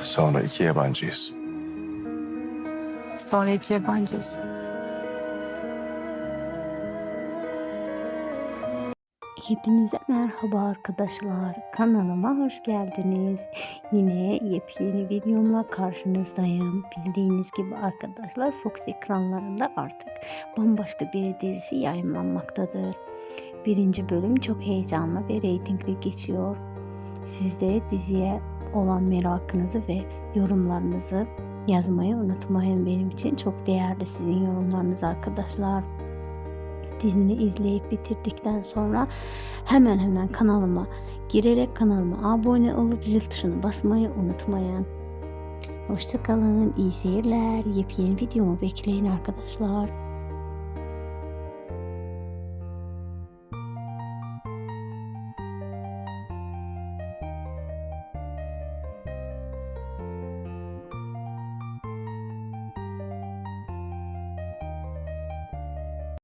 Sonra iki yabancıyız. Sonra iki yabancıyız. Hepinize merhaba arkadaşlar. Kanalıma hoş geldiniz. Yine yepyeni videomla karşınızdayım. Bildiğiniz gibi arkadaşlar Fox ekranlarında artık bambaşka bir dizisi yayınlanmaktadır. Birinci bölüm çok heyecanlı ve reytingli geçiyor. Siz de diziye olan merakınızı ve yorumlarınızı yazmayı unutmayın. Benim için çok değerli sizin yorumlarınız arkadaşlar dizini izleyip bitirdikten sonra hemen hemen kanalıma girerek kanalıma abone olup zil tuşuna basmayı unutmayın. Hoşçakalın, iyi seyirler, yepyeni videomu bekleyin arkadaşlar.